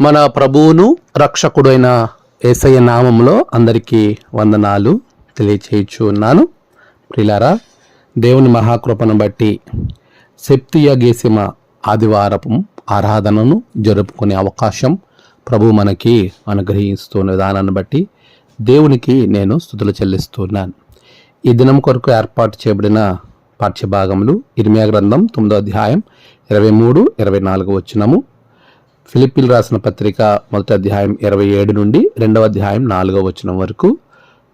మన ప్రభువును రక్షకుడైన ఏసయ్య నామంలో అందరికీ వందనాలు తెలియచేయచ్చు ఉన్నాను. ప్రిలారా దేవుని మహాకృపను బట్టి సెప్తియ గేసిమ ఆదివారపు ఆరాధనను జరుపుకునే అవకాశం ప్రభు మనకి అనుగ్రహిస్తున్న విధానాన్ని బట్టి దేవునికి నేను స్థుతులు చెల్లిస్తున్నాను. ఈ దినం కొరకు ఏర్పాటు చేయబడిన పాఠ్యభాగములు ఇరిమియా గ్రంథం తొమ్మిదో అధ్యాయం ఇరవై మూడు ఇరవై నాలుగు వచ్చినము ఫిలిపిల్ రాసిన పత్రిక మొదటి అధ్యాయం ఇరవై ఏడు నుండి రెండవ అధ్యాయం నాలుగవ వచనం వరకు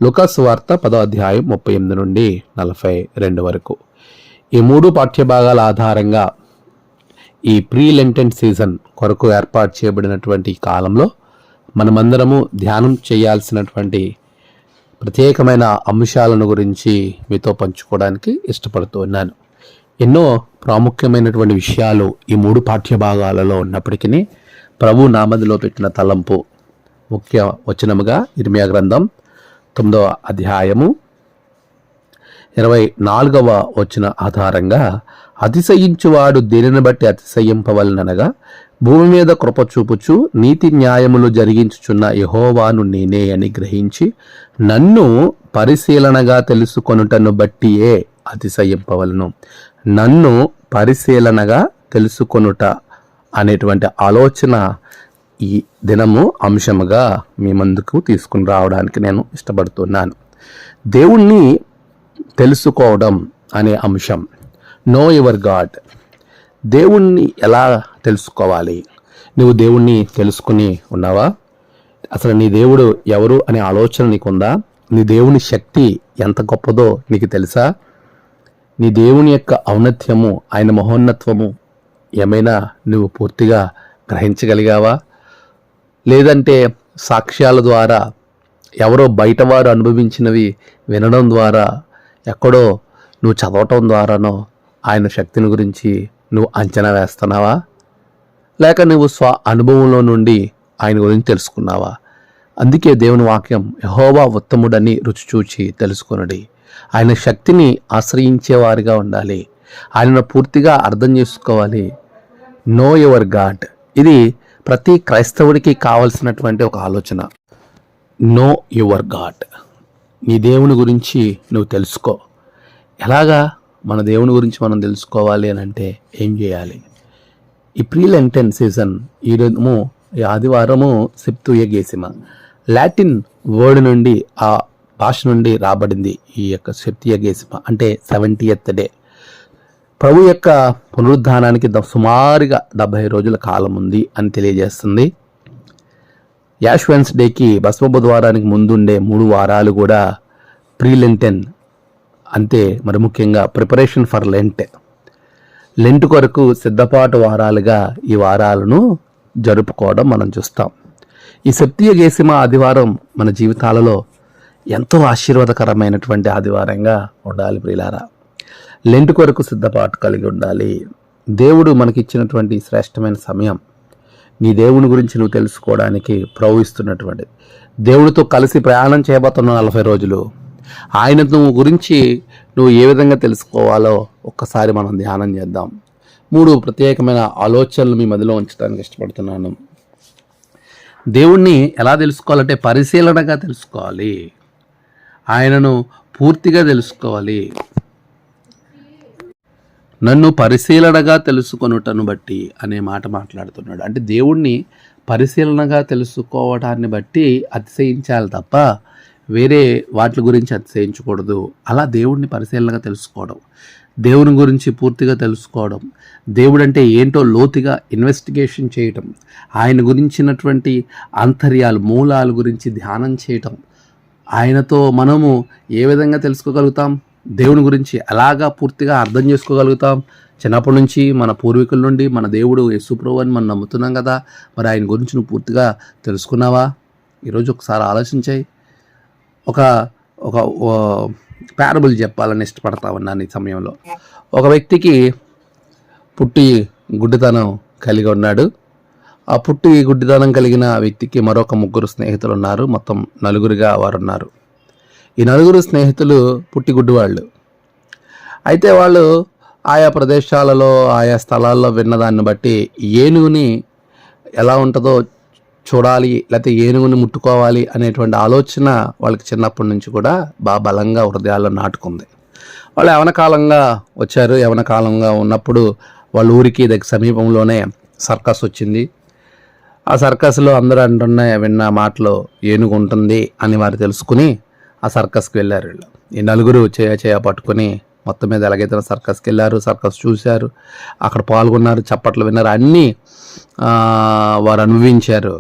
లుకాస్ వార్త పదో అధ్యాయం ముప్పై ఎనిమిది నుండి నలభై రెండు వరకు. ఈ మూడు పాఠ్యభాగాల ఆధారంగా ఈ ప్రీ లెంటెన్ సీజన్ కొరకు ఏర్పాటు చేయబడినటువంటి ఈ కాలంలో మనమందరము ధ్యానం చేయాల్సినటువంటి ప్రత్యేకమైన అంశాలను గురించి మీతో పంచుకోవడానికి ఇష్టపడుతూ ఉన్నాను. ఎన్నో ప్రాముఖ్యమైనటువంటి విషయాలు ఈ మూడు పాఠ్యభాగాలలో ఉన్నప్పటికీ ప్రభు నామదిలో పెట్టిన తలంపు ముఖ్య వచనముగా ఇర్మియా గ్రంథం తొమ్మిదవ అధ్యాయము ఇరవై నాలుగవ వచ్చిన ఆధారంగా అతిశయించువాడు దేనిని బట్టి అతిశయింపవలనగా భూమి మీద కృప చూపుచు నీతి న్యాయములు జరిగించుచున్న యహోవాను నేనే అని గ్రహించి నన్ను పరిశీలనగా తెలుసుకొనుటను బట్టియే అతిశయింపవలను. నన్ను పరిశీలనగా తెలుసుకొనుట అనేటువంటి ఆలోచన ఈ దినము అంశముగా మీ ముందుకు తీసుకుని రావడానికి నేను ఇష్టపడుతున్నాను. దేవుణ్ణి తెలుసుకోవడం అనే అంశం. నో యువర్ గాడ్ దేవుణ్ణి ఎలా తెలుసుకోవాలి? నువ్వు దేవుణ్ణి తెలుసుకుని ఉన్నావా? అసలు నీ దేవుడు ఎవరు అనే ఆలోచన నీకుందా? నీ దేవుని శక్తి ఎంత గొప్పదో నీకు తెలుసా? నీ దేవుని యొక్క ఔన్నత్యము ఆయన మహోన్నత్వము ఏమైనా నువ్వు పూర్తిగా గ్రహించగలిగావా? లేదంటే సాక్ష్యాల ద్వారా ఎవరో బయటవారు అనుభవించినవి వినడం ద్వారా ఎక్కడో నువ్వు చదవటం ద్వారానో ఆయన శక్తిని గురించి నువ్వు అంచనా వేస్తున్నావా? లేక నువ్వు స్వ అనుభవంలో నుండి ఆయన గురించి తెలుసుకున్నావా? అందుకే దేవుని వాక్యం యహోవా ఉత్తముడని రుచి చూచి తెలుసుకొనడి. ఆయన శక్తిని ఆశ్రయించేవారిగా ఉండాలి. ఆయనను పూర్తిగా అర్థం చేసుకోవాలి. నో యువర్ గాడ్ ఇది ప్రతి క్రైస్తవుడికి కావలసినటువంటి ఒక ఆలోచన. నో యువర్ గాడ్ నీ దేవుని గురించి నువ్వు తెలుసుకో. ఎలాగా మన దేవుని గురించి మనం తెలుసుకోవాలి అని అంటే ఏం చేయాలి? ఈ ప్రీ లెంటెన్ సీజన్ ఈ ఈ ఆదివారము సెప్తుయ గేసిమ లాటిన్ వర్డ్ నుండి ఆ భాష నుండి రాబడింది ఈ యొక్క సెప్తియ గేసిమ అంటే సెవెంటీయత్ డే. ప్రభు యొక్క పునరుద్ధానానికి ద- సుమారుగా డెబ్భై రోజుల కాలం ఉంది అని తెలియజేస్తుంది. యాష్ వెన్స్డేకి బస్వ బుధవారానికి ముందుండే మూడు వారాలు కూడా ప్రీ లెంటెన్ అంతే మరి ముఖ్యంగా ప్రిపరేషన్ ఫర్ లెంట్. లెంట్ కొరకు సిద్ధపాటు వారాలుగా ఈ వారాలను జరుపుకోవడం మనం చూస్తాం. ఈ సత్య గేసిమ ఆదివారం మన జీవితాలలో ఎంతో ఆశీర్వాదకరమైనటువంటి ఆదివారంగా ఉండాలి ప్రియులారా. లెంట్ కొరకు సిద్ధపాటు కలిగి ఉండాలి. దేవుడు మనకిచ్చినటువంటి శ్రేష్టమైన సమయం. నీ దేవుని గురించి నువ్వు తెలుసుకోవడానికి ప్రవహిస్తున్నటువంటి దేవుడితో కలిసి ప్రయాణం చేయబోతున్న నలభై రోజులు. ఆయన నువ్వు గురించి నువ్వు ఏ విధంగా తెలుసుకోవాలో ఒక్కసారి మనం ధ్యానం చేద్దాం. మూడు ప్రత్యేకమైన ఆలోచనలు మీ మదిలో ఉంచడానికి ఇష్టపడుతున్నాను. దేవుణ్ణి ఎలా తెలుసుకోవాలంటే పరిశీలనగా తెలుసుకోవాలి. ఆయనను పూర్తిగా తెలుసుకోవాలి. నన్ను పరిశీలనగా తెలుసుకొనుటను బట్టి అనే మాట మాట్లాడుతున్నాడు. అంటే దేవుణ్ణి పరిశీలనగా తెలుసుకోవటాన్ని బట్టి అతిశయించాలి తప్ప వేరే వాటి గురించి అతిశయించకూడదు. అలా దేవుణ్ణి పరిశీలనగా తెలుసుకోవడం దేవుని గురించి పూర్తిగా తెలుసుకోవడం దేవుడు అంటే ఏంటో లోతుగా ఇన్వెస్టిగేషన్ చేయటం ఆయన గురించినటువంటి అంతర్యాలు మూలాల గురించి ధ్యానం చేయటం ఆయనతో మనము ఏ విధంగా తెలుసుకోగలుగుతాం? దేవుని గురించి ఎలాగా పూర్తిగా అర్థం చేసుకోగలుగుతాం? చిన్నప్పటి నుంచి మన పూర్వీకుల నుండి మన దేవుడు యేసుప్రభు అని మనం నమ్ముతున్నాం కదా మరి ఆయన గురించి నువ్వు పూర్తిగా తెలుసుకున్నావా? ఈరోజు ఒకసారి ఆలోచించాయి. ఒక ఒక ప్యారబుల్ చెప్పాలని ఇష్టపడతా ఉన్నాను ఈ సమయంలో. ఒక వ్యక్తికి పుట్టి గుడ్డితనం కలిగి ఉన్నాడు. ఆ పుట్టి గుడ్డితనం కలిగిన వ్యక్తికి మరొక ముగ్గురు స్నేహితులు ఉన్నారు మొత్తం నలుగురిగా వారు ఉన్నారు ఈ నలుగురు స్నేహితులు పుట్టిగుడ్డు వాళ్ళు అయితే వాళ్ళు ఆయా ప్రదేశాలలో ఆయా స్థలాల్లో విన్నదాన్ని బట్టి ఏనుగుని ఎలా ఉంటుందో చూడాలి లేకపోతే ఏనుగుని ముట్టుకోవాలి అనేటువంటి ఆలోచన వాళ్ళకి చిన్నప్పటి నుంచి కూడా బాగా బలంగా హృదయాల్లో నాటుకుంది. వాళ్ళు యవనకాలంగా వచ్చారు. యవనకాలంగా ఉన్నప్పుడు వాళ్ళ ఊరికి దగ్గర సమీపంలోనే సర్కస్ వచ్చింది. ఆ సర్కస్లో అందరూ అంటున్న విన్న మాటలు ఏనుగు ఉంటుంది అని వారు తెలుసుకుని ఆ సర్కస్కి వెళ్ళారు వీళ్ళు. ఈ నలుగురు చేయ చేయ పట్టుకుని మొత్తం మీద ఎలాగైతే సర్కస్కి వెళ్ళారు సర్కస్ చూశారు అక్కడ పాల్గొన్నారు చప్పట్లు విన్నారు అన్నీ వారు అనుభవించారు.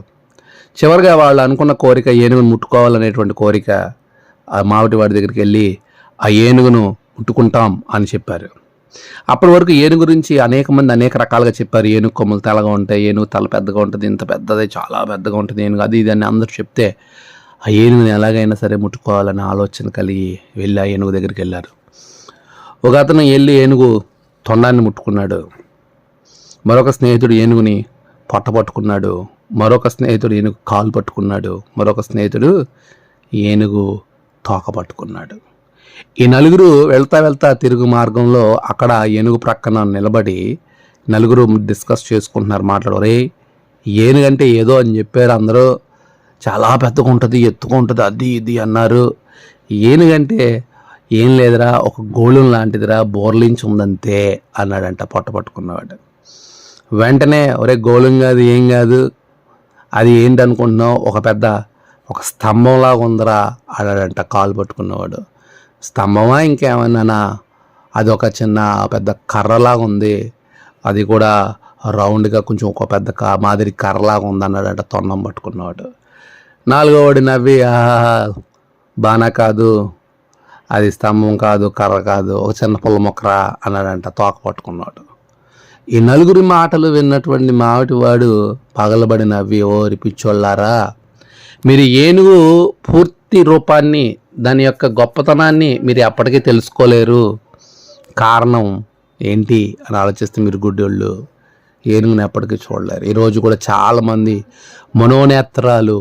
చివరిగా వాళ్ళు అనుకున్న కోరిక ఏనుగును ముట్టుకోవాలనేటువంటి కోరిక ఆ మావిటి వాడి దగ్గరికి వెళ్ళి ఆ ఏనుగును ముట్టుకుంటాం అని చెప్పారు. అప్పటి వరకు ఏనుగు గురించి అనేక మంది అనేక రకాలుగా చెప్పారు. ఏనుగు కొమ్మలు తెల్లగా ఉంటాయి ఏనుగు తల పెద్దగా ఉంటుంది ఇంత పెద్దది చాలా పెద్దగా ఉంటుంది ఏనుగు అది ఇది అని అందరూ చెప్తే ఆ ఏనుగుని ఎలాగైనా సరే ముట్టుకోవాలని ఆలోచన కలిగి వెళ్ళి ఆ ఏనుగు దగ్గరికి వెళ్ళారు. ఒక అతను వెళ్ళి ఏనుగు తొండాన్ని ముట్టుకున్నాడు. మరొక స్నేహితుడు ఏనుగుని పొట్ట పట్టుకున్నాడు. మరొక స్నేహితుడు ఏనుగు కాలు పట్టుకున్నాడు. మరొక స్నేహితుడు ఏనుగు తోక పట్టుకున్నాడు. ఈ నలుగురు వెళ్తా వెళ్తా తిరుగు మార్గంలో అక్కడ ఏనుగు ప్రక్కన నిలబడి నలుగురు డిస్కస్ చేసుకుంటున్నారు మాట్లాడు రే ఏనుగంటే ఏదో అని చెప్పారు అందరూ. చాలా పెద్దగా ఉంటుంది ఎత్తుగా ఉంటుంది అది ఇది అన్నారు. ఏనుగంటే ఏం లేదురా ఒక గోళం లాంటిదిరా బోర్లించి ఉందంతే అన్నాడంట పొట్ట పట్టుకున్నవాడు. వెంటనే ఒరే గోళం కాదు ఏం కాదు అది ఏంటి అనుకుంటున్నావు? ఒక పెద్ద ఒక స్తంభంలాగా ఉందిరా అన్నాడంట కాలు పట్టుకున్నవాడు. స్తంభమా ఇంకేమన్నానా? అది ఒక చిన్న పెద్ద కర్రలాగా ఉంది అది కూడా రౌండ్గా కొంచెం ఒక పెద్ద కా మాదిరి కర్రలాగా ఉంది అన్నాడంట తొండం పట్టుకున్నవాడు. నాలుగోవాడు నవ్వి ఆహా బానా కాదు అది స్తంభం కాదు కర్ర కాదు ఒక చిన్న పుల్ల మొక్కరా అన్నాడంట తోక పట్టుకున్నాడు. ఈ నలుగురి మాటలు విన్నటువంటి మావిటివాడు పగలబడి నవ్వి ఓరి పిచ్చోళ్ళారా మీరు ఏనుగు పూర్తి రూపాన్ని దాని యొక్క గొప్పతనాన్ని మీరు ఎప్పటికీ తెలుసుకోలేరు. కారణం ఏంటి అని ఆలోచిస్తే మీరు గుడ్డోళ్ళు ఏనుగుని ఎప్పటికీ చూడలేరు. ఈరోజు కూడా చాలామంది మనోనేత్రాలు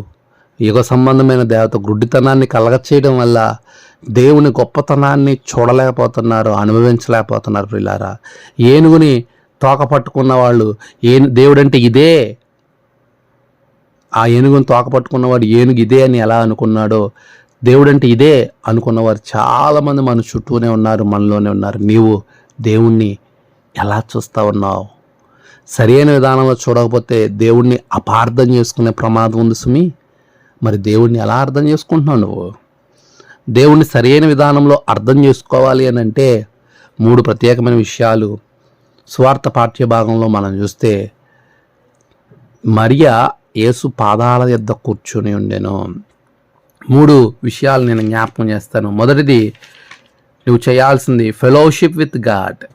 యుగ సంబంధమైన దేవత గుడ్డితనాన్ని కలగచేయడం వల్ల దేవుని గొప్పతనాన్ని చూడలేకపోతున్నారు అనుభవించలేకపోతున్నారు పిల్లారా ఏనుగుని తోక పట్టుకున్న వాళ్ళు ఏ దేవుడంటే ఇదే. ఆ ఏనుగుని తోక పట్టుకున్నవాడు ఏనుగు ఇదే అని ఎలా అనుకున్నాడో దేవుడంటే ఇదే అనుకున్నవారు చాలామంది మన చుట్టూనే ఉన్నారు మనలోనే ఉన్నారు. నీవు దేవుణ్ణి ఎలా చూస్తా ఉన్నావు? సరైన విధానంలో చూడకపోతే దేవుణ్ణి అపార్థం చేసుకునే ప్రమాదం ఉంది సుమి. మరి దేవుణ్ణి ఎలా అర్థం చేసుకుంటున్నావు నువ్వు? దేవుణ్ణి సరైన విధానంలో అర్థం చేసుకోవాలి అని అంటే మూడు ప్రత్యేకమైన విషయాలు. స్వార్థ పాఠ్య భాగంలో మనం చూస్తే మరియా యేసు పాదాల యొద్ద కూర్చొని ఉండెను. మూడు విషయాలు నేను జ్ఞాపకం చేస్తాను. మొదటిది నువ్వు చేయాల్సింది fellowship with God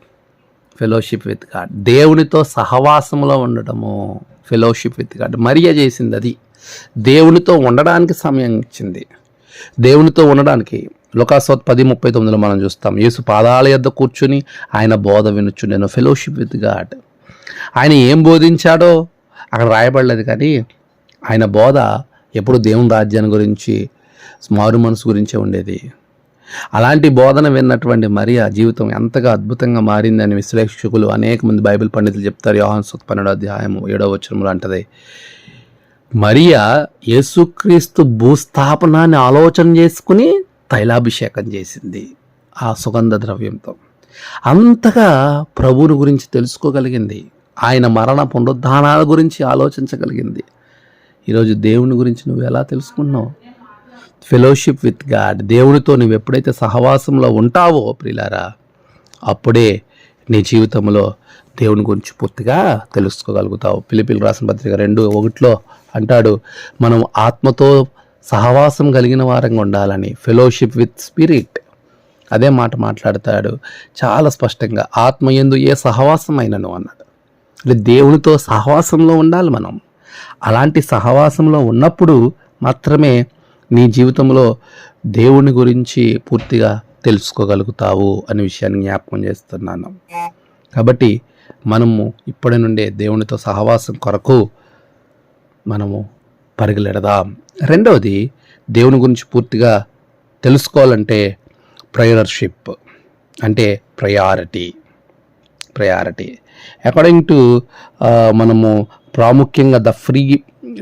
fellowship with God దేవునితో సహవాసంలో ఉండటము. ఫెలోషిప్ విత్ గాడ్ మరియ చేసింది అది. దేవునితో ఉండడానికి సమయం ఇచ్చింది. దేవునితో ఉండడానికి లుకాసోత్ పది ముప్పై తొమ్మిదిలో మనం చూస్తాం యేసు పాదాల యొద్ద కూర్చుని ఆయన బోధ వినుచు నేను ఫెలోషిప్ విత్ గాడ్. ఆయన ఏం బోధించాడో అక్కడ రాయబడలేదు కానీ ఆయన బోధ ఎప్పుడు దేవుని రాజ్యాన్ని గురించి మారు మనసు గురించే ఉండేది. అలాంటి బోధన విన్నటువంటి మరియా జీవితం ఎంతగా అద్భుతంగా మారిందని విశ్లేషకులు అనేక మంది బైబిల్ పండితులు చెప్తారు. యోహాన్ సుత్ పన్నెండో అధ్యాయం ఏడో వచనంలో అంటది మరియా యేసుక్రీస్తు భూస్థాపనాన్ని ఆలోచన చేసుకుని తైలాభిషేకం చేసింది ఆ సుగంధ ద్రవ్యంతో. అంతగా ప్రభువుని గురించి తెలుసుకోగలిగింది. ఆయన మరణ పునరుద్ధానాల గురించి ఆలోచించగలిగింది. ఈరోజు దేవుని గురించి నువ్వు ఎలా తెలుసుకున్నావు? ఫెలోషిప్ విత్ గాడ్ దేవునితో నువ్వు ఎప్పుడైతే సహవాసంలో ఉంటావో ప్రిలారా అప్పుడే నీ జీవితంలో దేవుని గురించి పూర్తిగా తెలుసుకోగలుగుతావు. పిలిపిలు రాసిన పత్రిక రెండు ఒకటిలో అంటాడు మనం ఆత్మతో సహవాసం కలిగిన వారంగా ఉండాలని ఫెలోషిప్ విత్ స్పిరిట్ అదే మాట మాట్లాడతాడు చాలా స్పష్టంగా ఆత్మ ఎందు ఏ సహవాసమైనను? అన్నాడు అంటే దేవునితో సహవాసంలో ఉండాలి మనం. అలాంటి సహవాసంలో ఉన్నప్పుడు మాత్రమే నీ జీవితంలో దేవుని గురించి పూర్తిగా తెలుసుకోగలుగుతావు అనే విషయాన్ని జ్ఞాపకం చేస్తున్నాను. కాబట్టి మనము ఇప్పటి నుండే దేవునితో సహవాసం కొరకు మనము పరిగెలెడదాం. రెండవది దేవుని గురించి పూర్తిగా తెలుసుకోవాలంటే ప్రయరర్షిప్ అంటే ప్రయారిటీ ప్రయారిటీ. అకార్డింగ్ టు మనము ప్రాముఖ్యంగా ద ఫ్రీ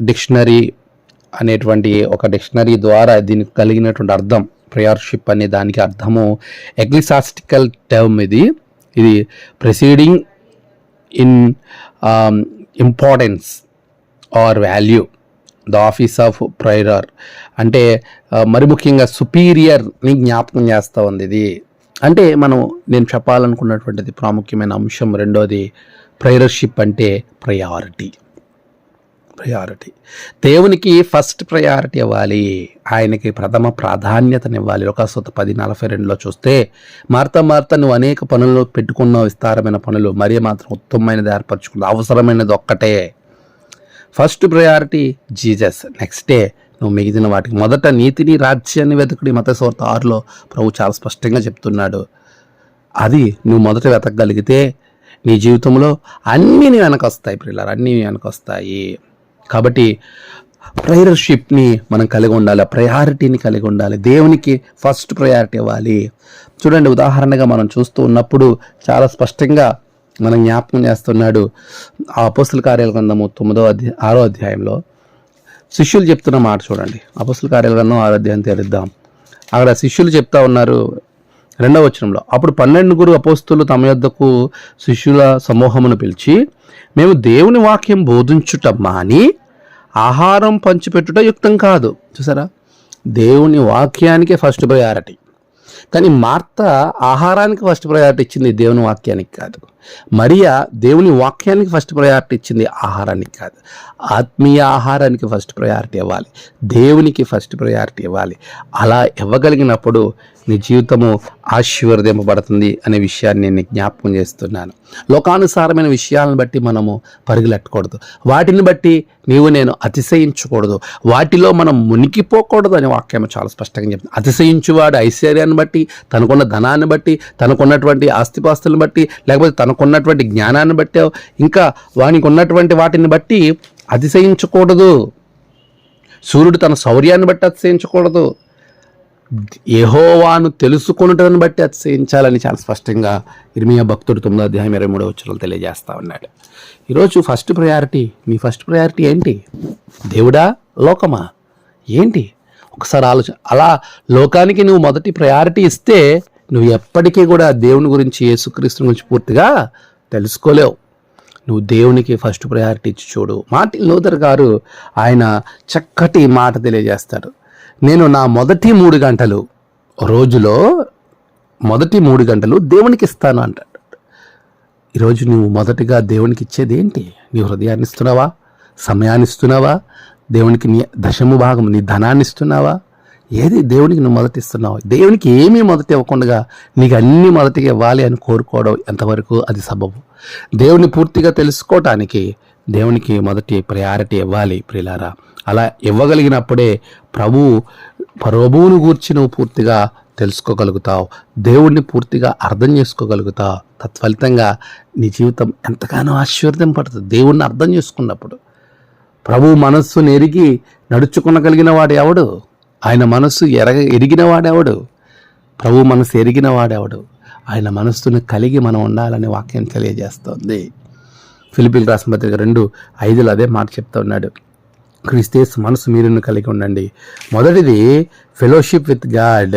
డిక్షనరీ అనేటువంటి ఒక డిక్షనరీ ద్వారా దీనికి కలిగినటువంటి అర్థం ప్రయర్షిప్ అనే దానికి అర్థము ఎగ్లిసాస్టికల్ టర్మ్ ఇది. ఇది proceeding in importance or value the office of prayer అంటే మరి ముఖ్యంగా సుపీరియర్ని జ్ఞాపకం చేస్తూ ఉంది ఇది. అంటే మనం నేను చెప్పాలనుకున్నటువంటిది ప్రాముఖ్యమైన అంశం రెండోది ప్రైరర్షిప్ అంటే ప్రయారిటీ. ప్రయారిటీ. దేవునికి ఫస్ట్ ప్రయారిటీ ఇవ్వాలి. ఆయనకి ప్రథమ ప్రాధాన్యతనివ్వాలి. ఒక సొత పది నలభై రెండులో చూస్తే మార్త మార్త నువ్వు అనేక పనులు పెట్టుకున్న విస్తారమైన పనులు మరీ మాత్రం ఉత్తమమైనది ఏర్పరచుకున్నావు అవసరమైనది ఒక్కటే. First priority Jesus. Next day నువ్వు మిగిలిన వాటికి. మొదట నీతిని రాజ్యాన్ని వెతకుడి మత ఆరులో ప్రభు చాలా స్పష్టంగా చెప్తున్నాడు. అది నువ్వు మొదట వెతకగలిగితే నీ జీవితంలో అన్నీ నీ వెనక వస్తాయి అన్నీ వెనకొస్తాయి కాబట్టి ప్రయర్షిప్ని మనం కలిగి ఉండాలి ప్రయారిటీని కలిగి ఉండాలి. దేవునికి ఫస్ట్ ప్రయారిటీ ఇవ్వాలి. చూడండి ఉదాహరణగా మనం చూస్తూ ఉన్నప్పుడు చాలా స్పష్టంగా మనం జ్ఞాపకం చేస్తున్నాడు ఆ అపోస్తుల కార్యాల గ్రంథము తొమ్మిదో అధ్యాయ ఆరో అధ్యాయంలో. శిష్యులు చెప్తున్న మాట చూడండి. అపోస్తుల కార్యాల గ్రంథం ఆరో అధ్యాయం తెరిద్దాం. అక్కడ శిష్యులు చెప్తా ఉన్నారు రెండవ వచనంలో. అప్పుడు పన్నెండుగురు అపోస్తులు తమ యొద్దకు శిష్యుల సమూహమును పిలిచి మేము దేవుని వాక్యం బోధించుట మాని ఆహారం పంచిపెట్టుట యుక్తం కాదు. చూసారా? దేవుని వాక్యానికే ఫస్ట్ ప్రయారిటీ కానీ మార్త ఆహారానికి ఫస్ట్ ప్రయారిటీ ఇచ్చింది దేవుని వాక్యానికి కాదు. మరియా దేవుని వాక్యానికి ఫస్ట్ ప్రయారిటీ ఇచ్చింది ఆహారానికి కాదు. ఆత్మీయ ఆహారానికి ఫస్ట్ ప్రయారిటీ ఇవ్వాలి. దేవునికి ఫస్ట్ ప్రయారిటీ ఇవ్వాలి. అలా ఇవ్వగలిగినప్పుడు నీ జీవితము ఆశీర్వదింపబడుతుంది అనే విషయాన్ని నేను జ్ఞాపకం చేస్తున్నాను. లోకానుసారమైన విషయాలను బట్టి మనము పరుగులెట్టకూడదు. వాటిని బట్టి నీవు నేను అతిశయించకూడదు. వాటిలో మనం మునిగిపోకూడదు అనే వాక్యం చాలా స్పష్టంగా చెప్తుంది. అతిశయించువాడు ఐశ్వర్యాన్ని బట్టి తనకున్న ధనాన్ని బట్టి తనకున్నటువంటి ఆస్తిపాస్తులను బట్టి లేకపోతే తనకున్నటువంటి జ్ఞానాన్ని బట్టి ఇంకా వానికి ఉన్నటువంటి వాటిని బట్టి అతిశయించకూడదు. సూర్యుడు తన శౌర్యాన్ని బట్టి అతిశయించకూడదు. యహోవాను తెలుసుకొనుటను బట్టి అతిశయించాలని చాలా స్పష్టంగా ఇర్మియా భక్తుడు తొమ్మిదో అధ్యాయం ఇరవై మూడో వచ్చరంలో తెలియజేస్తా ఉన్నాడు. ఈరోజు ఫస్ట్ ప్రయారిటీ నీ ఫస్ట్ ప్రయారిటీ ఏంటి? దేవుడా లోకమా? ఏంటి? ఒకసారి ఆలోచన అలా లోకానికి నువ్వు మొదటి ప్రయారిటీ ఇస్తే నువ్వు ఎప్పటికీ కూడా దేవుని గురించి యేసుక్రీస్తు గురించి పూర్తిగా తెలుసుకోలేవు. నువ్వు దేవునికి ఫస్ట్ ప్రయారిటీ ఇచ్చి చూడు. మార్టిన్ లూథర్ గారు ఆయన చక్కటి మాట తెలియజేస్తాడు. నేను నా మొదటి మూడు గంటలు రోజులో మొదటి మూడు గంటలు దేవునికి ఇస్తాను అంటాడు. ఈరోజు నువ్వు మొదటిగా దేవునికి ఇచ్చేది ఏంటి? నీ హృదయాన్ని ఇస్తున్నావా? సమయాన్ని ఇస్తున్నావా? దేవునికి నీ దశము భాగం నీ ధనాన్ని ఇస్తున్నావా? ఏది దేవునికి నువ్వు మొదటి ఇస్తున్నావు? దేవునికి ఏమీ మొదటి ఇవ్వకుండా నీకు అన్ని మొదటిగా ఇవ్వాలి అని కోరుకోవడం ఎంతవరకు అది సబబు? దేవుని పూర్తిగా తెలుసుకోవటానికి దేవునికి మొదటి ప్రయారిటీ ఇవ్వాలి ప్రిలారా అలా ఇవ్వగలిగినప్పుడే ప్రభు ప్రభువును గూర్చి నువ్వు పూర్తిగా తెలుసుకోగలుగుతావు. దేవుణ్ణి పూర్తిగా అర్థం చేసుకోగలుగుతావు. తత్ఫలితంగా నీ జీవితం ఎంతగానో ఆశీర్వదింపడుతుంది దేవుణ్ణి అర్థం చేసుకున్నప్పుడు ప్రభు మనస్సును ఎరిగి నడుచుకునగలిగిన వాడు ఎవడు? ఆయన మనస్సు ఎరగ ఎరిగిన వాడెవడు ప్రభు మనస్సు ఎరిగిన వాడెవడు ఆయన మనస్సును కలిగి మనం ఉండాలని వాక్యం తెలియజేస్తోంది. ఫిలిపిల్ రాసిన పత్రిక రెండు ఐదులో అదే మాట చెప్తా ఉన్నాడు. క్రిస్తేస్ మనసు మీరును కలిగి ఉండండి. మొదటిది ఫెలోషిప్ విత్ గాడ్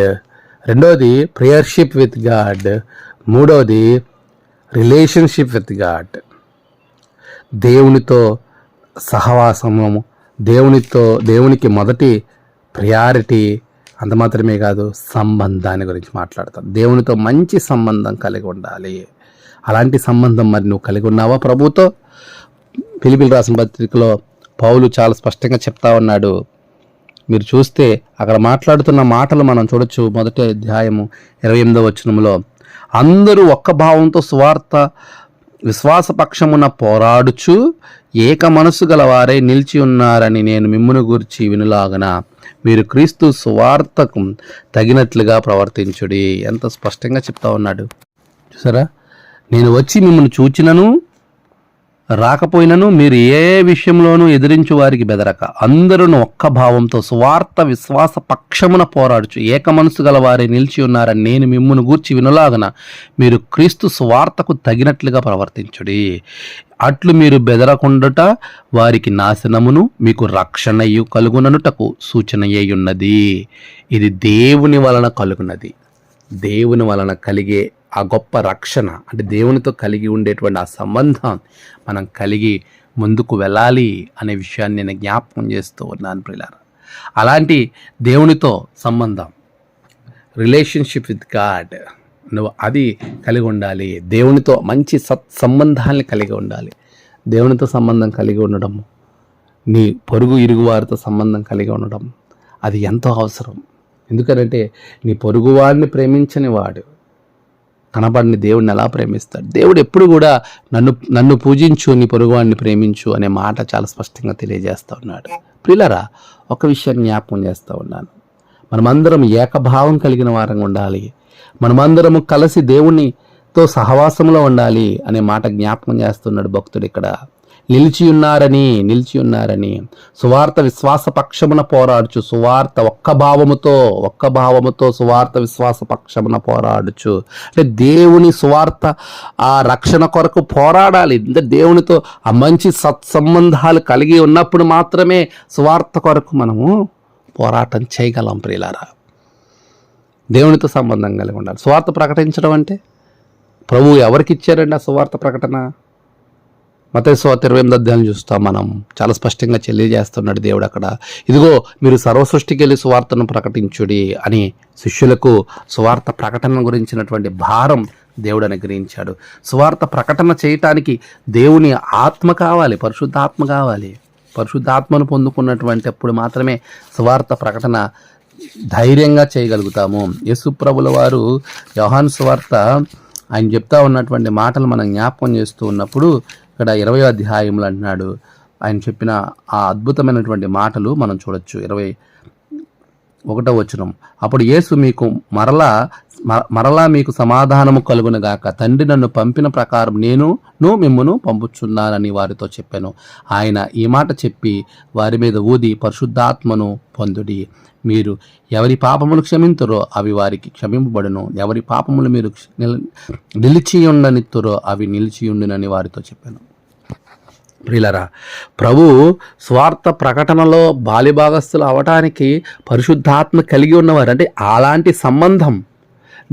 రెండవది ప్రేయర్షిప్ విత్ గాడ్ మూడవది రిలేషన్షిప్ విత్ గాడ్ దేవునితో సహవాసము దేవునితో దేవునికి మొదటి ప్రయారిటీ అంత మాత్రమే కాదు సంబంధాన్ని గురించి మాట్లాడతాం. దేవునితో మంచి సంబంధం కలిగి ఉండాలి. అలాంటి సంబంధం మరి నువ్వు కలిగి ఉన్నావా ప్రభుతో? పిలిపిలి రాసిన పత్రికలో పౌలు చాలా స్పష్టంగా చెప్తా ఉన్నాడు. మీరు చూస్తే అక్కడ మాట్లాడుతున్న మాటలు మనం చూడొచ్చు. మొదటి అధ్యాయము ఇరవై ఎనిమిదవ వచనంలో అందరూ ఒక్క భావంతో స్వార్థ విశ్వాసపక్షమున పోరాడుచు ఏక మనసు గలవారే నిలిచి ఉన్నారని నేను మిమ్మును గూర్చి వినులాగన. మీరు క్రీస్తు సువార్తకు తగినట్లుగా ప్రవర్తించుడి. ఎంత స్పష్టంగా చెప్తా ఉన్నాడు. చూసారా? నేను వచ్చి మిమ్మల్ని చూచినను రాకపోయినను మీరు ఏ విషయంలోనూ ఎదిరించు వారికి బెదరక. అందరూ ఒక్క భావంతో స్వార్థ విశ్వాస పక్షమున పోరాడుచు ఏక మనసు గల వారి నిలిచి ఉన్నారని నేను మిమ్మును గూర్చి వినలాగన మీరు క్రీస్తు స్వార్థకు తగినట్లుగా ప్రవర్తించుడి. అట్లు మీరు బెదరకుండుట వారికి నాశనమును మీకు రక్షణయు కలుగుననుటకు సూచనయ్యున్నది ఉన్నది ఇది దేవుని వలన కలుగునది. దేవుని వలన కలిగే ఆ గొప్ప రక్షణ అంటే దేవునితో కలిగి ఉండేటువంటి ఆ సంబంధం మనం కలిగి ముందుకు వెళ్ళాలి అనే విషయాన్ని నేను జ్ఞాపకం చేస్తూ ఉన్నాను ప్రిలార అలాంటి దేవునితో సంబంధం రిలేషన్షిప్ విత్ గాడ్ నువ్వు అది కలిగి ఉండాలి. దేవునితో మంచి సత్ సంబంధాన్ని కలిగి ఉండాలి. దేవునితో సంబంధం కలిగి ఉండడం నీ పొరుగు ఇరుగు వారితో సంబంధం కలిగి ఉండడం అది ఎంతో అవసరం. ఎందుకనంటే నీ పొరుగువాడిని ప్రేమించని వాడు కనబడిని దేవుడిని ఎలా ప్రేమిస్తాడు? దేవుడు ఎప్పుడు కూడా నన్ను నన్ను పూజించు నీ పొరుగువాడిని ప్రేమించు అనే మాట చాలా స్పష్టంగా తెలియజేస్తూ ఉన్నాడు. ప్రిలరా ఒక విషయాన్ని జ్ఞాపకం చేస్తూ ఉన్నాను. మనమందరం ఏకభావం కలిగిన వారంగా ఉండాలి. మనమందరము కలిసి దేవునితో సహవాసంలో ఉండాలి అనే మాట జ్ఞాపకం చేస్తున్నాడు భక్తుడు ఇక్కడ. నిలిచియున్నారని నిలిచియున్నారని నిలిచి ఉన్నారని. సువార్త విశ్వాస పక్షమున పోరాడుచు సువార్త ఒక్క భావముతో ఒక్క భావముతో సువార్త విశ్వాస పక్షమున పోరాడుచు. అంటే దేవుని సువార్త ఆ రక్షణ కొరకు పోరాడాలి. అంటే దేవునితో ఆ మంచి సత్సంబంధాలు కలిగి ఉన్నప్పుడు మాత్రమే సువార్త కొరకు మనము పోరాటం చేయగలం ప్రియులారా. దేవునితో సంబంధం కలిగి ఉండాలి. సువార్త ప్రకటించడం అంటే? ప్రభువు ఎవరికి ఇచ్చారండి ఆ సువార్త ప్రకటన? మతేశ్వాత ఇరవై ఎనిమిది అధ్యాయం చూస్తాం మనం. చాలా స్పష్టంగా తెలియజేస్తున్నాడు దేవుడు అక్కడ. ఇదిగో మీరు సర్వసృష్టికి వెళ్ళి సువార్తను ప్రకటించుడి అని శిష్యులకు సువార్త ప్రకటన గురించినటువంటి భారం దేవుడు అనుగ్రహించాడు. సువార్త ప్రకటన చేయటానికి దేవుని ఆత్మ కావాలి పరిశుద్ధాత్మ కావాలి. పరిశుద్ధాత్మను పొందుకున్నటువంటి అప్పుడు మాత్రమే సువార్త ప్రకటన ధైర్యంగా చేయగలుగుతాము. యేసుప్రభుల వారు యోహాన్ సువార్త ఆయన చెప్తా ఉన్నటువంటి మాటలు మనం జ్ఞాపకం చేస్తూ ఉన్నప్పుడు ఇక్కడ ఇరవై అధ్యాయంలో అంటున్నాడు. ఆయన చెప్పిన ఆ అద్భుతమైనటువంటి మాటలు మనం చూడొచ్చు. ఇరవై ఒకటో వచనం. అప్పుడు యేసు మీకు మరలా మరలా మీకు సమాధానము కలుగునుగాక తండ్రి నన్ను పంపిన ప్రకారం నేను మిమ్మును పంపుచున్నానని వారితో చెప్పాను. ఆయన ఈ మాట చెప్పి వారి మీద ఊది పరిశుద్ధాత్మను పొందుడి. మీరు ఎవరి పాపములు క్షమింతురో అవి వారికి క్షమింపబడును. ఎవరి పాపములు మీరు నిల- నిలిచి ఉండనిత్తురో అవి నిలిచి ఉండునని వారితో చెప్పాను. ప్రియులరా ప్రభు స్వార్థ ప్రకటనలో బాలిభాగస్తులు అవటానికి పరిశుద్ధాత్మ కలిగి ఉన్నవారు అంటే అలాంటి సంబంధం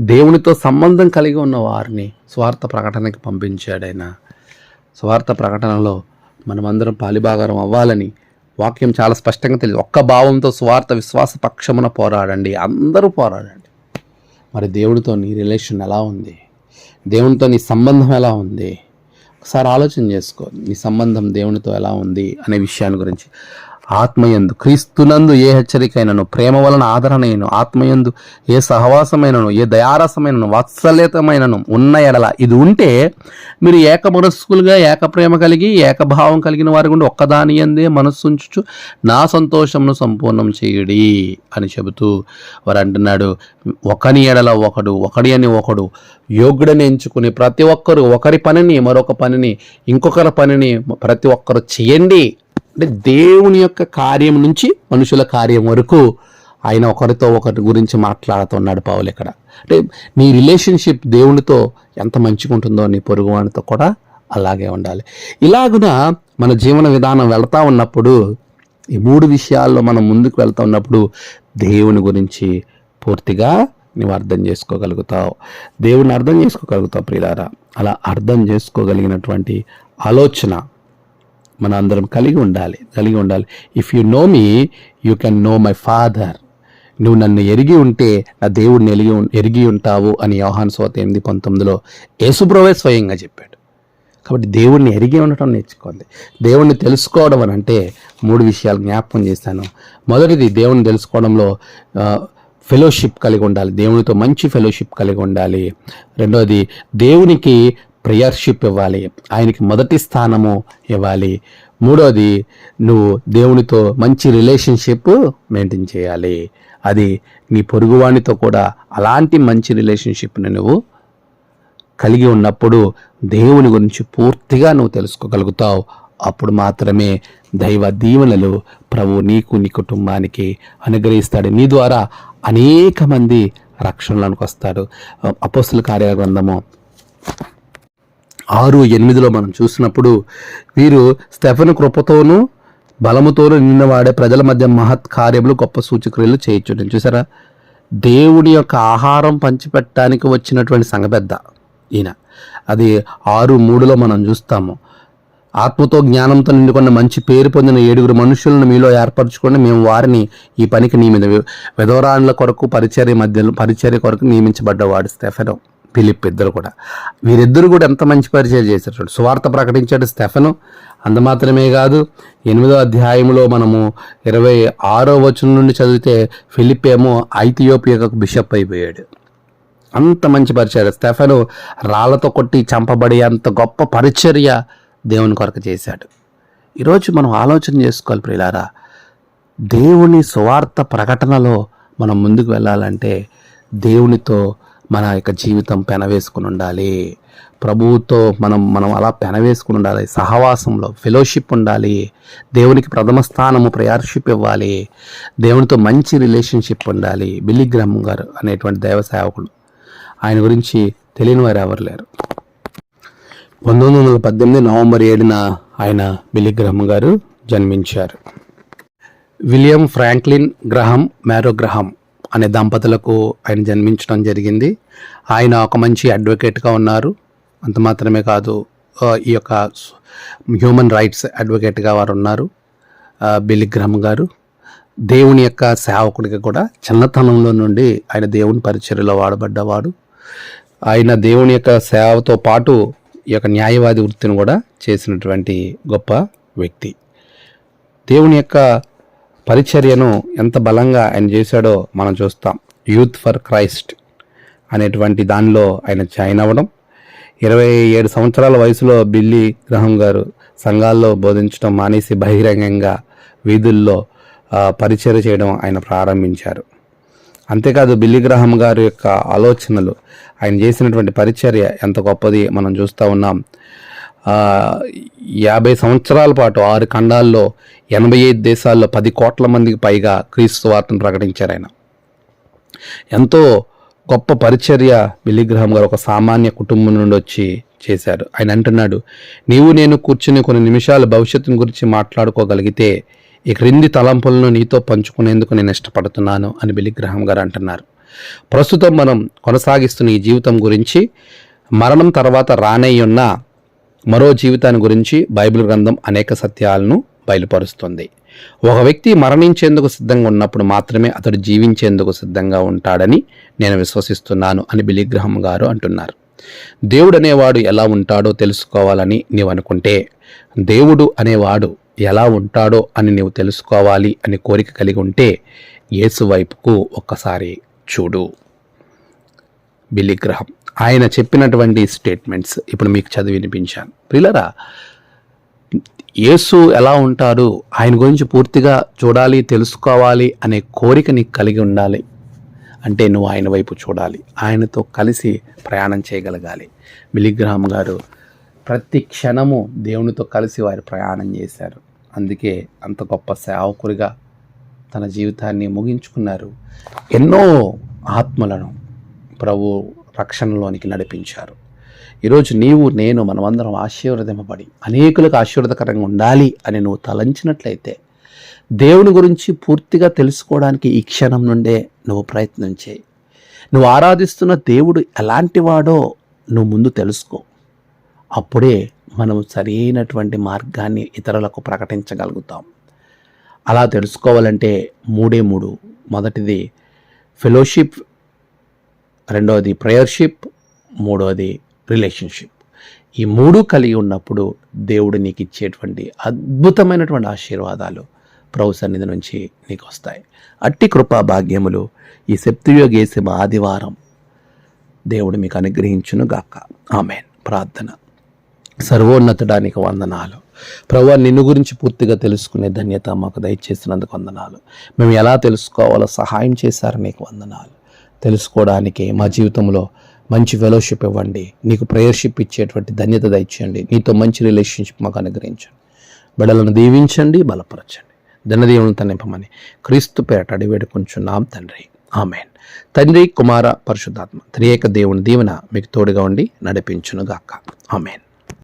దేవునితో సంబంధం కలిగి ఉన్న వారిని స్వార్థ ప్రకటనకి పంపించాడైనా. స్వార్థ ప్రకటనలో మనమందరం పాలిభాగరం అవ్వాలని వాక్యం చాలా స్పష్టంగా తెలియదు. ఒక్క భావంతో స్వార్థ విశ్వాస పక్షమున పోరాడండి. అందరూ పోరాడండి. మరి దేవుడితో నీ రిలేషన్ ఎలా ఉంది? దేవునితో నీ సంబంధం ఎలా ఉంది? ఒకసారి ఆలోచన చేసుకో నీ సంబంధం దేవునితో ఎలా ఉంది అనే విషయాన్ని గురించి. ఆత్మయందు క్రీస్తునందు ఏ హెచ్చరికైనను ప్రేమ వలన ఆదరణయను ఆత్మయందు ఏ సహవాసమైనను ఏ దయారసమైనను వాత్సల్యతమైనను ఉన్న ఎడల ఇది ఉంటే మీరు ఏక మనస్కులుగా ఏక ప్రేమ కలిగి ఏకభావం కలిగిన వారి గుండి ఒక్కదాని ఎందే మనస్సు నా సంతోషమును సంపూర్ణం చేయుడి అని చెబుతూ వారు అంటున్నాడు ఒకని ఎడల ఒకడు ఒకడి అని ఒకడు యోగ్యుడని ఎంచుకుని ప్రతి ఒక్కరు ఒకరి పనిని మరొక పనిని ఇంకొకరి పనిని ప్రతి ఒక్కరు చేయండి అంటే దేవుని యొక్క కార్యం నుంచి మనుషుల కార్యం వరకు ఆయన ఒకరితో ఒకరి గురించి మాట్లాడుతున్నాడు పావులు ఇక్కడ. అంటే నీ రిలేషన్షిప్ దేవునితో ఎంత మంచిగా ఉంటుందో నీ పొరుగువానితో కూడా అలాగే ఉండాలి. ఇలాగున మన జీవన విధానం వెళ్తా ఉన్నప్పుడు ఈ మూడు విషయాల్లో మనం ముందుకు వెళ్తా ఉన్నప్పుడు దేవుని గురించి పూర్తిగా నువ్వు అర్థం చేసుకోగలుగుతావు. దేవుని అర్థం చేసుకోగలుగుతావు ప్రియారా అలా అర్థం చేసుకోగలిగినటువంటి ఆలోచన మన అందరం కలిగి ఉండాలి కలిగి ఉండాలి. If you know me you can know my father నువ్వు నన్ను ఎరిగి ఉంటే నా దేవుడిని ఎరిగి ఎరిగి ఉంటావు అని యోహాన్ సోత ఎనిమిది పంతొమ్మిదిలో యేసుప్రవే స్వయంగా చెప్పాడు. కాబట్టి దేవుణ్ణి ఎరిగి ఉండటం నేర్చుకోండి దేవుణ్ణి తెలుసుకోవడం అని అంటే మూడు విషయాలు జ్ఞాపకం చేశాను మొదటిది దేవుణ్ణి తెలుసుకోవడంలో ఫెలోషిప్ కలిగి ఉండాలి. దేవునితో మంచి ఫెలోషిప్ కలిగి ఉండాలి. రెండోది దేవునికి ప్రేయర్షిప్ ఇవ్వాలి. ఆయనకి మొదటి స్థానము ఇవ్వాలి. మూడోది నువ్వు దేవునితో మంచి రిలేషన్షిప్ మెయింటైన్ చేయాలి. అది నీ పొరుగువాణితో కూడా అలాంటి మంచి రిలేషన్షిప్ని నువ్వు కలిగి ఉన్నప్పుడు దేవుని గురించి పూర్తిగా నువ్వు తెలుసుకోగలుగుతావు. అప్పుడు మాత్రమే దైవ దీవెనలు ప్రభు నీకు నీ కుటుంబానికి అనుగ్రహిస్తాడు. నీ ద్వారా అనేక మంది రక్షణలోనికి వస్తాడు అపోస్తుల కార్యగ్రంథము ఆరు ఎనిమిదిలో మనం చూసినప్పుడు వీరు స్టెఫెన్ కృపతోనూ బలముతోనూ నిన్నవాడే ప్రజల మధ్య మహత్ కార్యములు గొప్ప సూచక్రియలు చేయొచ్చు చూసారా? దేవుడి యొక్క ఆహారం పంచిపెట్టడానికి వచ్చినటువంటి సంఘపెద్ద ఈయన. అది ఆరు మూడులో మనం చూస్తాము. ఆత్మతో జ్ఞానంతో నిండుకున్న మంచి పేరు పొందిన ఏడుగురు మనుషులను మీలో ఏర్పరచుకొని మేము వారిని ఈ పనికి నియమిత విధవరాన్ల కొరకు పరిచర్య మధ్యలో పరిచర్య కొరకు నియమించబడ్డవాడు స్టెఫెనో. ఫిలిప్ ఇద్దరు కూడా. వీరిద్దరు కూడా ఎంత మంచి పరిచయం చేశారు సువార్త ప్రకటించాడు స్టెఫెను. అంత మాత్రమే కాదు ఎనిమిదో అధ్యాయంలో మనము ఇరవై ఆరో వచనం నుండి చదివితే ఫిలిప్ ఏమో ఐథియోపియాకు బిషప్ అయిపోయాడు. అంత మంచి పరిచర్య స్టెఫెను రాళ్ళతో కొట్టి చంపబడి అంత గొప్ప పరిచర్య దేవుని కొరకు చేశాడు. ఈరోజు మనం ఆలోచన చేసుకోవాలి ప్రియులారా. దేవుని సువార్త ప్రకటనలో మనం ముందుకు వెళ్ళాలంటే దేవునితో మన యొక్క జీవితం పెనవేసుకుని ఉండాలి. ప్రభువుతో మనం మనం అలా పెనవేసుకుని ఉండాలి. సహవాసంలో ఫెలోషిప్ ఉండాలి. దేవునికి ప్రథమ స్థానము ప్రయార్షిప్ ఇవ్వాలి. దేవునితో మంచి రిలేషన్షిప్ ఉండాలి. బిల్లిగ్రహం గారు అనేటువంటి దైవ సేవకులు ఆయన గురించి తెలియని వారు ఎవరు లేరు. పంతొమ్మిది వందల పద్దెనిమిది నవంబర్ ఏడున ఆయన బిల్లిగ్రహం గారు జన్మించారు. విలియం ఫ్రాంక్లిన్ గ్రహం మ్యారో గ్రహం. అనే దంపతులకు ఆయన జన్మించడం జరిగింది. ఆయన ఒక మంచి అడ్వకేట్గా ఉన్నారు. అంత మాత్రమే కాదు ఈ యొక్క హ్యూమన్ రైట్స్ అడ్వకేట్గా వారు ఉన్నారు. బిలిగ్రహం గారు. దేవుని యొక్క సేవకుడిగా కూడా చిన్నతనంలో నుండి ఆయన దేవుని పరిచర్యలో వాడబడ్డవాడు. ఆయన దేవుని యొక్క సేవతో పాటు ఈ యొక్క న్యాయవాది వృత్తిని కూడా చేసినటువంటి గొప్ప వ్యక్తి. దేవుని యొక్క పరిచర్యను ఎంత బలంగా ఆయన చేశాడో మనం చూస్తాం. యూత్ ఫర్ క్రైస్ట్ అనేటువంటి దానిలో ఆయన జాయిన్ అవ్వడం. ఇరవై ఏడు సంవత్సరాల వయసులో బిల్లి గ్రహం గారు సంఘాల్లో బోధించడం మానేసి బహిరంగంగా వీధుల్లో ఆ, పరిచర్య చేయడం ఆయన ప్రారంభించారు. అంతేకాదు బిల్లి గ్రహం గారి యొక్క ఆలోచనలు ఆయన చేసినటువంటి పరిచర్య ఎంత గొప్పది మనం చూస్తూ ఉన్నాం. యాభై సంవత్సరాల పాటు ఆరు ఖండాల్లో ఎనభై ఐదు దేశాల్లో పది కోట్ల మందికి పైగా క్రీస్తు వార్తను ప్రకటించారు ఆయన. ఎంతో గొప్ప పరిచర్య బిల్లిగ్రహం గారు ఒక సామాన్య కుటుంబం నుండి వచ్చి చేశారు. ఆయన అంటున్నాడు నీవు నేను కూర్చుని కొన్ని నిమిషాలు భవిష్యత్తుని గురించి మాట్లాడుకోగలిగితే ఈ క్రింది తలంపులను నీతో పంచుకునేందుకు నేను ఇష్టపడుతున్నాను అని బిల్లిగ్రహం గారు అంటున్నారు. ప్రస్తుతం మనం కొనసాగిస్తున్న ఈ జీవితం గురించి మరణం తర్వాత రానయ్యున్న మరో జీవితాన్ని గురించి బైబిల్ గ్రంథం అనేక సత్యాలను బయలుపరుస్తుంది. ఒక వ్యక్తి మరణించేందుకు సిద్ధంగా ఉన్నప్పుడు మాత్రమే అతడు జీవించేందుకు సిద్ధంగా ఉంటాడని నేను విశ్వసిస్తున్నాను అని బిలిగ్రహం గారు అంటున్నారు. దేవుడు అనేవాడు ఎలా ఉంటాడో తెలుసుకోవాలని నీవు అనుకుంటే దేవుడు అనేవాడు ఎలా ఉంటాడో అని నీవు తెలుసుకోవాలి అని కోరిక కలిగి ఉంటే యేసు వైపుకు ఒక్కసారి చూడు. బిలిగ్రహం ఆయన చెప్పినటువంటి స్టేట్మెంట్స్ ఇప్పుడు మీకు చదివి వినిపించాను. ప్రియులరా యేసు ఎలా ఉంటారు ఆయన గురించి పూర్తిగా చూడాలి తెలుసుకోవాలి అనే కోరిక నీకు కలిగి ఉండాలి. అంటే నువ్వు ఆయన వైపు చూడాలి. ఆయనతో కలిసి ప్రయాణం చేయగలగాలి. మిలిగ్రామ్ గారు ప్రతి క్షణము దేవునితో కలిసి వారు ప్రయాణం చేశారు. అందుకే అంత గొప్ప సేవకుడిగా తన జీవితాన్ని ముగించుకున్నారు. ఎన్నో ఆత్మలను ప్రభు రక్షణలోనికి నడిపించారు. ఈరోజు నీవు నేను మనమందరం ఆశీర్వదింపబడి అనేకులకు ఆశీర్వదకరంగా ఉండాలి అని నువ్వు తలంచినట్లయితే దేవుని గురించి పూర్తిగా తెలుసుకోవడానికి ఈ క్షణం నుండే నువ్వు ప్రయత్నం చేయి. నువ్వు ఆరాధిస్తున్న దేవుడు ఎలాంటి వాడో నువ్వు ముందు తెలుసుకో. అప్పుడే మనం సరైనటువంటి మార్గాన్ని ఇతరులకు ప్రకటించగలుగుతాం. అలా తెలుసుకోవాలంటే మూడే మూడు. మొదటిది ఫెలోషిప్ రెండవది ప్రేయర్షిప్ మూడవది రిలేషన్షిప్. ఈ మూడు కలిగి ఉన్నప్పుడు దేవుడు నీకు ఇచ్చేటువంటి అద్భుతమైనటువంటి ఆశీర్వాదాలు ప్రభు సన్నిధి నుంచి నీకు వస్తాయి అట్టి కృపా భాగ్యములు ఈ సెప్తియోగేసిమ ఆదివారం దేవుడు మీకు అనుగ్రహించును గాక. ఆమెన్. ప్రార్థన. సర్వోన్నతడానికి వందనాలు. ప్రభు నిన్ను గురించి పూర్తిగా తెలుసుకునే ధన్యత మాకు దయచేసినందుకు వందనాలు. మేము ఎలా తెలుసుకోవాలో సహాయం చేశారు నీకు వందనాలు. తెలుసుకోవడానికి మా జీవితంలో మంచి ఫెలోషిప్ ఇవ్వండి. నీకు ప్రేయర్షిప్ ఇచ్చేటువంటి ధన్యత దయచేయండి. నీతో మంచి రిలేషన్షిప్ మాకు అనుగ్రహించండి. బిడలను దీవించండి బలపరచండి. ధనదీవులను తనింపమని క్రీస్తు పేరట అడివేడు కొంచున్నాం తండ్రి. ఆమెన్. తండ్రి కుమార పరిశుద్ధాత్మ త్రియేక దేవుని దీవెన మీకు తోడుగా ఉండి నడిపించునుగాక. ఆమెన్.